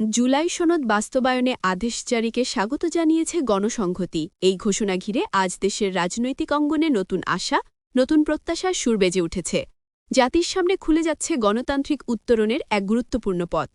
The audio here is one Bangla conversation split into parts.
জুলাই সনদ বাস্তবায়নে আদেশ জারিকে স্বাগত জানিয়েছে গণসংহতি। এই ঘোষণা ঘিরে আজ দেশের রাজনৈতিক অঙ্গনে নতুন আশা, নতুন প্রত্যাশার সুর বেজে উঠেছে। জাতির সামনে খুলে যাচ্ছে গণতান্ত্রিক উত্তরণের এক গুরুত্বপূর্ণ পথ।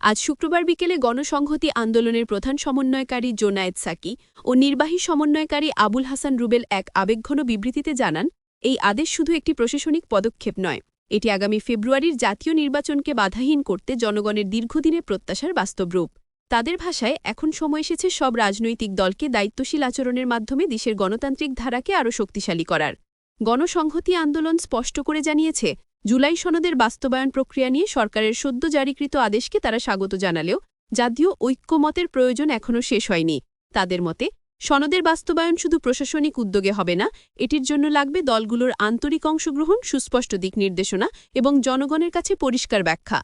আজ শুক্রবার বিকেলে গণসংহতি আন্দোলনের প্রধান সমন্বয়কারী জোনায়েদ সাকি ও নির্বাহী সমন্বয়কারী আবুল হাসান রুবেল এক আবেগঘন বিবৃতিতে জানান, এই আদেশ শুধু একটি প্রশাসনিক পদক্ষেপ নয় এটি আগামী ফেব্রুয়ারির জাতীয় নির্বাচনকে বাধাহীন করতে জনগণের দীর্ঘদিনের প্রত্যাশার বাস্তব রূপ। তাদের ভাষায়, এখন সময় এসেছে সব রাজনৈতিক দলকে দায়িত্বশীল আচরণের মাধ্যমে দেশের গণতান্ত্রিক ধারাকে আরও শক্তিশালী করার। গণসংহতি আন্দোলন স্পষ্ট করে জানিয়েছে, জুলাই সনদের বাস্তবায়ন প্রক্রিয়া নিয়ে সরকারের সদ্য জারিকৃত আদেশকে তারা স্বাগত জানালেও, জাতীয় ঐক্যমতের প্রয়োজন এখনও শেষ হয়নি। তাদের মতে সনদের বাস্তবায়ন শুধু প্রশাসনিক উদ্যোগে হবে না, এটির জন্য লাগবে দলগুলোর আন্তরিক অংশগ্রহণ, সুস্পষ্ট দিক নির্দেশনা এবং জনগণের কাছে পরিষ্কার ব্যাখ্যা।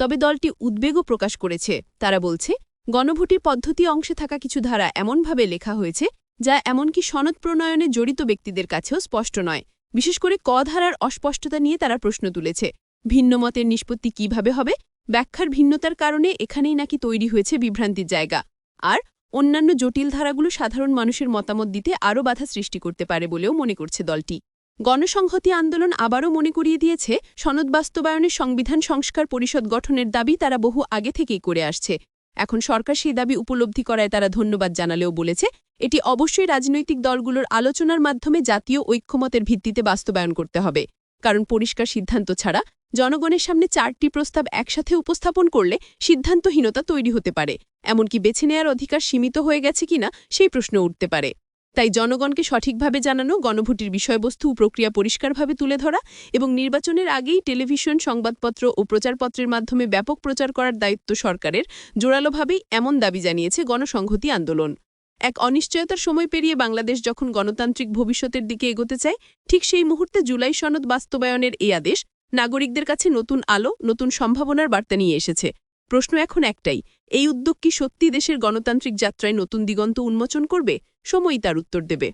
তবে দলটি উদ্বেগও প্রকাশ করেছে। তারা বলছে, গণভোটের পদ্ধতি অংশে থাকা কিছু ধারা এমনভাবে লেখা হয়েছে, যা এমনকি সনদ প্রণয়নে জড়িত ব্যক্তিদের কাছেও স্পষ্ট নয়। বিশেষ করে ক ধারার অস্পষ্টতা নিয়ে তারা প্রশ্ন তুলেছে। ভিন্নমতের নিষ্পত্তি কীভাবে হবে? ব্যাখ্যার ভিন্নতার কারণে এখানেই নাকি তৈরি হয়েছে বিভ্রান্তির জায়গা। আর অন্যান্য জটিল ধারাগুলো সাধারণ মানুষের মতামত দিতে আরও বাধা সৃষ্টি করতে পারে বলেও মনে করছে দলটি। গণসংহতি আন্দোলন আবারও মনে করিয়ে দিয়েছে, সনদ বাস্তবায়নের সংবিধান সংস্কার পরিষদ গঠনের দাবি তারা বহু আগে থেকেই করে আসছে। এখন সরকার সেই দাবি উপলব্ধি করায় তারা ধন্যবাদ জানালেও বলেছে, এটি অবশ্যই রাজনৈতিক দলগুলোর আলোচনার মাধ্যমে জাতীয় ঐক্যমতের ভিত্তিতে বাস্তবায়ন করতে হবে। কারণ পরিষ্কার সিদ্ধান্ত ছাড়া জনগণের সামনে চারটি প্রস্তাব একসাথে উপস্থাপন করলে সিদ্ধান্তহীনতা তৈরি হতে পারে। এমনকি বেছে নেয়ার অধিকার সীমিত হয়ে গেছে কিনা সেই প্রশ্ন উঠতে পারে। তাই জনগণকে সঠিকভাবে জানানো, গণভোটের বিষয়বস্তু প্রক্রিয়া পরিষ্কারভাবে তুলে ধরা এবং নির্বাচনের আগেই টেলিভিশন, সংবাদপত্র ও প্রচারপত্রের মাধ্যমে ব্যাপক প্রচার করার দায়িত্ব সরকারের, জোরালোভাবেই এমন দাবি জানিয়েছে গণসংহতি আন্দোলন। এক অনিশ্চয়তার সময় পেরিয়ে বাংলাদেশ যখন গণতান্ত্রিক ভবিষ্যতের দিকে এগোতে চায়, ঠিক সেই মুহূর্তে জুলাই সনদ বাস্তবায়নের এই আদেশ নাগরিকদের কাছে নতুন আলো, নতুন সম্ভাবনার বার্তা নিয়ে এসেছে। প্রশ্ন এখন একটাই, এই উদ্যোগ কি সত্যি দেশের গণতান্ত্রিক যাত্রায় নতুন দিগন্ত উন্মোচন করবে? সময়ই তার উত্তর দেবে।